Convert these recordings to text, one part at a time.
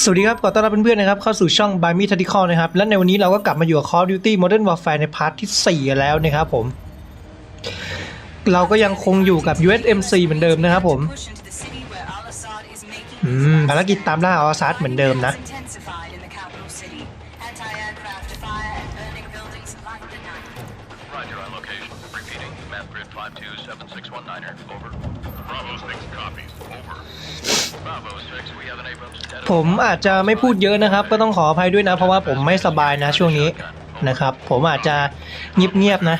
สวัสดีครับ ขอต้อนรับเพื่อนๆนะครับเข้าสู่ช่อง By Me Tactical นะครับ และในวันนี้เราก็กลับมาอยู่กับ Call of Duty Modern Warfare ในพาร์ทที่ 4 แล้วนะครับผม เราก็ยังคงอยู่กับ USMC เหมือนเดิมนะครับผมอืมภารกิจตามล่าอัลซาดเหมือนเดิมนะ ผมอาจจะไม่พูดเยอะนะครับ ก็ต้องขออภัยด้วยนะ เพราะว่าผมไม่สบายนะช่วงนี้นะครับ ผมอาจจะเงียบๆนะ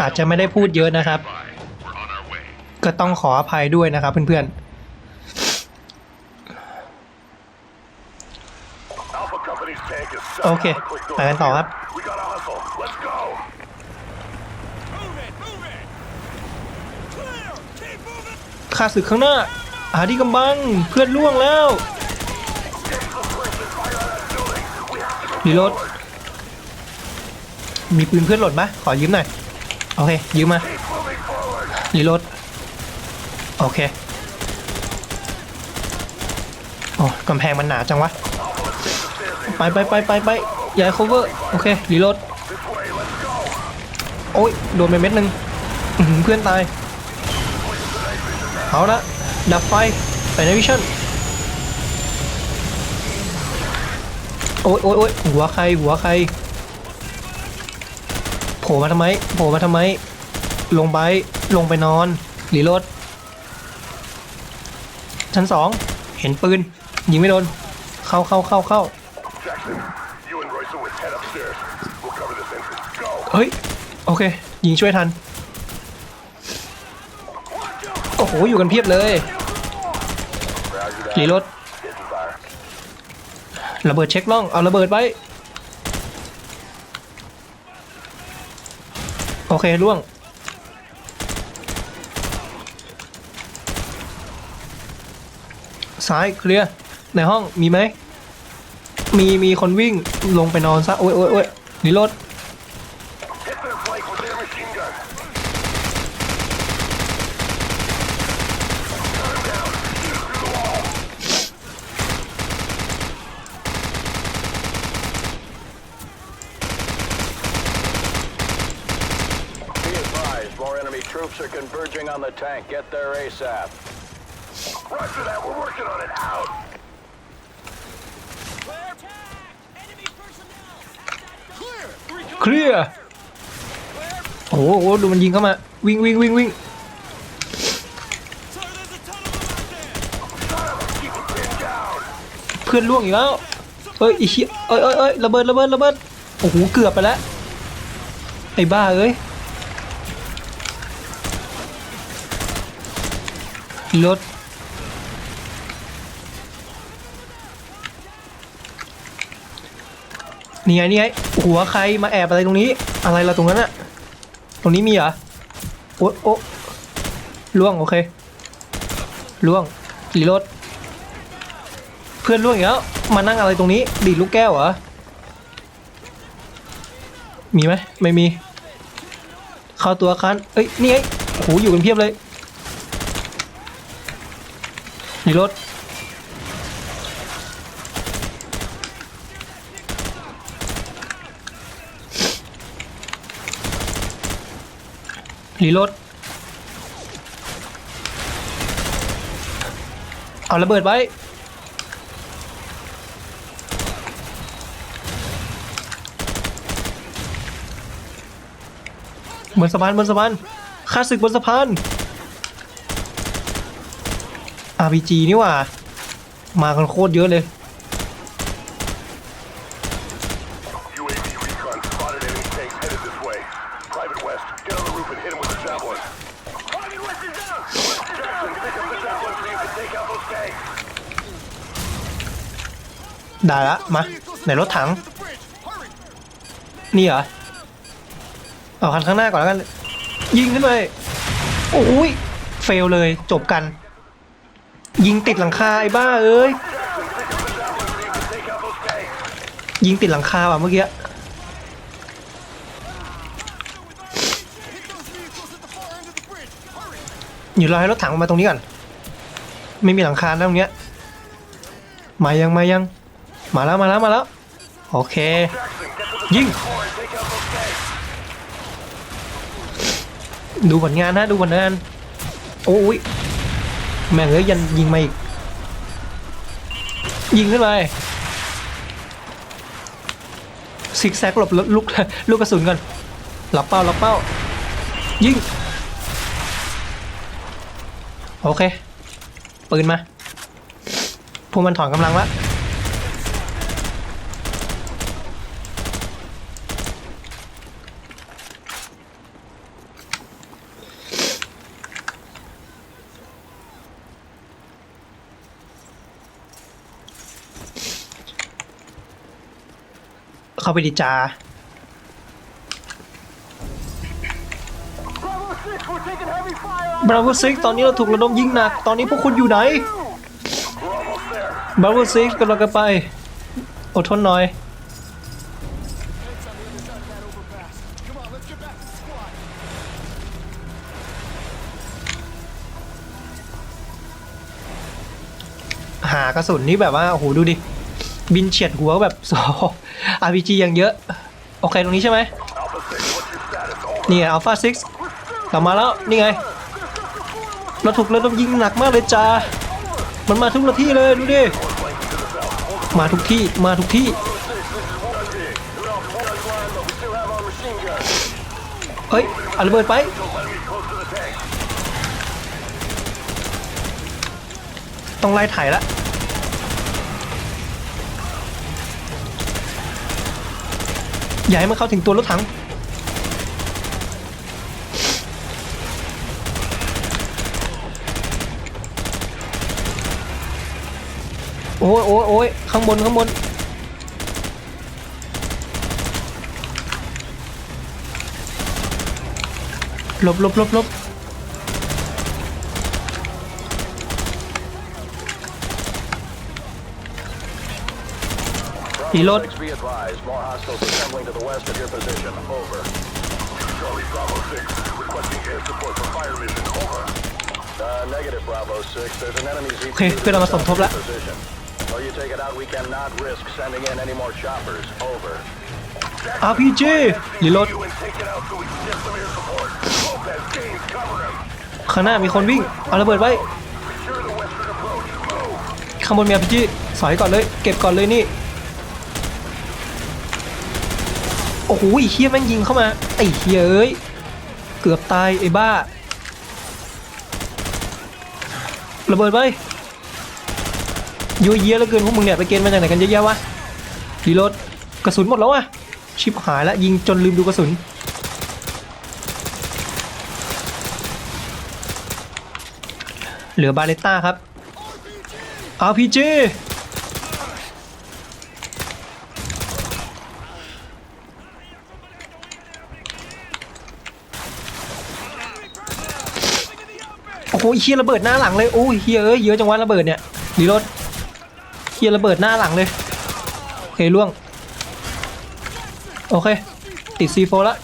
อาจจะไม่ได้พูดเยอะนะครับ ก็ต้องขออภัยด้วยนะครับ เพื่อน Alpha Company's tank is set. Okay. On a quick ไปกันต่อครับข้าศึกข้างหน้าหาที่กำบังเพื่อนล่วงแล้ว รีโหลด มีปืนเพื่อนหล่นปะขอยืมหน่อย โอเค ยืมมา รีโหลด โอเค โอ้กำแพงมันหนาจังวะ ไปไปไปไปไปอย่า cover โอเค รีโหลด โอ้ย โดนไปเม็ดหนึ่งเพื่อนตาย เอาละดับไฟไปในวิชั่น โอ้ยโอ้ยโอ้ยหัวใครหัวใครโผล่มาทำไมโผล่มาทำไม ลงไปลงไปนอนหรีรถชั้นสองเห็นปืน ยิงไม่โดน เข้าเข้าเข้าเข้าเฮ้ย โอเค ยิงช่วยทัน โอ้โห อยู่กันเพียบเลยหรีรถ ระเบิดเช็คล่อง เอาระเบิดไว้ โอเคล่วง ซ้ายเคลียร์ ในห้องมีไหม มีมีคนวิ่งลงไปนอนซะ โอ้ยโอ้ยโอ้ยรีโหลด Hit their flank with their machine gun. Be advised, more enemy troops are converging on the tank. Get there ASAP. Roger that. We're working on it. Out. Clear! Enemy personnel! Clear! เคลียร์โอ้โหโอ้โหดูมันยิงเข้ามา วิ่งวิ่งวิ่งวิ่ง Sir, there's a ton of them out there! เพื่อนล่วงอีกแล้ว เอ้ยอีเหี้ยเอ้ยเอ้ยเอ้ยระเบิดระเบิดระเบิด โอ้โห เกือบไปแล้ว ไอ้บ้าเอ้ย รถนี่ไงนี่ไงหัวใครมาแอบอะไรตรงนี้ อะไรล่ะตรงนั้นอะตรงนี้มีเหรอโอ๊ะโอ๊ะล่วงโอเคล่วงรีโรถ เพื่อนล่วงอีกแล้วมานั่งอะไรตรงนี้ ดีดลูกแก้วเหรอมีไหมไม่มีเข้าตัวคันเอ้ยนี่ไงโอ้โหอยู่กันเพียบเลย นี่รถรีโหลด เอาระเบิดไว้ บนสะพานบนสะพานข้าศึกบนสะพาน RPG นี่หว่า มากันโคตรเยอะเลย UAV recon spotted enemy tanks headed this way. Private West, get on the roof and hit him with the javelin. Private West is down. Jackson, pick up the javelin so you can take out those tanks. ได้ละมาไหนรถถัง To the bridge! Hurry! นี่เหรอ เอาคันข้างหน้าก่อนแล้วกัน ยิงขึ้นไปโอ้ยเฟลเลยจบกัน ยิงติดหลังคาไอ้บ้าเอ้ย ยิงติดหลังคาว่ะเมื่อกี้อยู่รอให้รถถังมาตรงนี้ก่อน ไม่มีหลังคานะตรงเนี้ย มายังมายัง มาแล้วมาแล้วมาแล้ว โอเค ยิง ดูผลงานนะดูผลงาน โอ้ย แม่งเอ้ยยันยิงมาอีก ยิงขึ้นไปซิกแซกหลบลูกลูกกระสุนก่อนหลับเป้าหลับเป้า ยิง โอเค ปืนมา พวกมันถอนกำลังละ เข้าไปดีจาบราโวซิกตอนนี้เราถูกระดมยิงหนัก ตอนนี้พวกคุณอยู่ไหนบราโวซิกกำลังกันไป อดทนหน่อยหากระสุนนี่แบบว่า โอ้โห ดูดิ บินเฉียดหัวแบบโซ RPG อยังเยอะ โอเคตรงนี้ใช่ไหมนี่ไง Alpha 6กลับมาแล้ว นี่ไง เราถูกเระดมยิงหนักมากเลยจ้า มันมาทุกที่เลยดูดิ มาทุกที่มาทุกที่เฮ้ยเอาระเบิดไปต้องไล่ถ่ายละ อย่าให้มันเข้าถึงตัวรถถัง โอ้ยโอ้ยโอ้ยข้างบน ข้างบน หลบหลบหลบหลบ Reload. 6 be advised. More hostiles assembling to the west of your position. Over. Charlie Bravo 6, requesting air support for fire mission. Over. Uh, negative Bravo 6. There's an enemy ZPU โอเคเพื่อนเรามาสมทบแล้ว position. Until you take it out, we cannot risk sending in any more choppers. Over. RPG รีโหลด You and take it out so we can get some air support. Lopez, Gaines, cover him. ข้างหน้ามีคนวิ่ง เอาระเบิดไว้ Secure the western approach. Move. ข้างบนมี RPG สอยก่อนเลย เก็บก่อนเลยนี่ โอ้โหไอ้เฮียแม่งยิงเข้ามาไอ้เฮียเอ้ยเกือบตายไอ้บ้าระเบิดไปยัวเยียเหลือเกินพวกมึงเนี่ยไปเกณฑ์มาจากไหนกันเยอะแยะวะรีโหลดกระสุนหมดแล้ววะชิบหายแล้วยิงจนลืมดูกระสุนเหลือบาเลต้าครับ RPG โอ้โหเฮียระเบิดหน้าหลังเลยโอ้ยเฮียเอ้ยเยอะจังวะระเบิดเนี่ยดีรถเฮียระเบิดหน้าหลังเลยโอเคล่วงโอเค ติด C4 แล้ว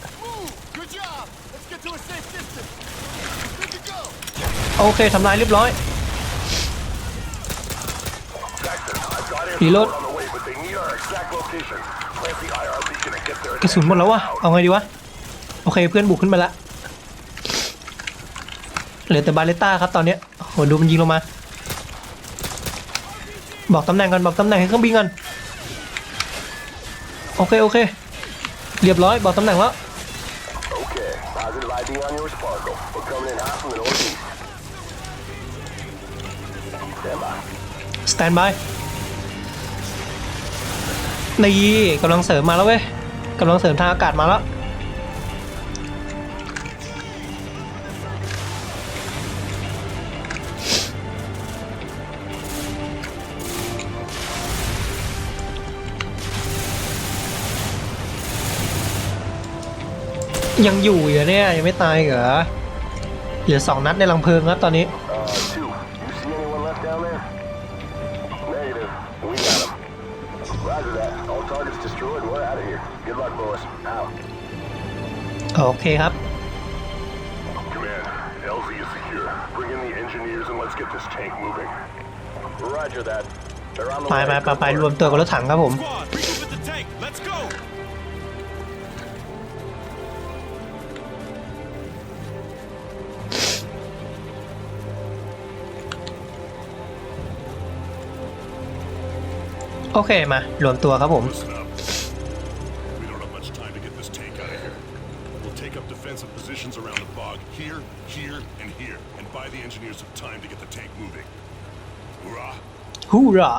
โอเคทำลายเรียบร้อย Jackson, I've got air Reload. support on the way, but they need our exact location. Plant the IR beacon and get their กระสุนหมดแล้ววะเอาไงดีวะ โอเคเพื่อนบุกขึ้นมาแล้ว เหลือแต่บาเลต้าครับตอนเนี้ยโหดูมันยิงลงมา บอกตำแหน่งกันบอกตำแหน่งให้เครื่องบินกันโอเคโอเค เรียบร้อยบอกตำแหน่งแล้วสแตนบายนี่กำลังเสริมมาแล้วเว้ยกำลังเสริมทางอากาศมาแล้ว ยังอยู่อยู่เนี่ยยังไม่ตายเหรอเหลือสองนัดในลังเพลิงครับตอนนี้ Uh, two. You see anyone left down there? Negative. We got him. Roger that. All targets destroyed. We're out of here. Good luck, boys. Out. โอเคครับ Command, LZ is secure. Bring in the engineers and let's get this tank moving. Roger that. They're on the ไป way. ไปไปไปรวมตัวกับรถถังครับผม Squad, regroup at the tank. Let's go. โอเคมารวมตัวครับผม Listen up. We don't have much time to get this tank out of here. We'll take up defensive positions around the bog, here, here, and here, and buy the engineers some time to get the tank moving. Hoorah! ฮูรา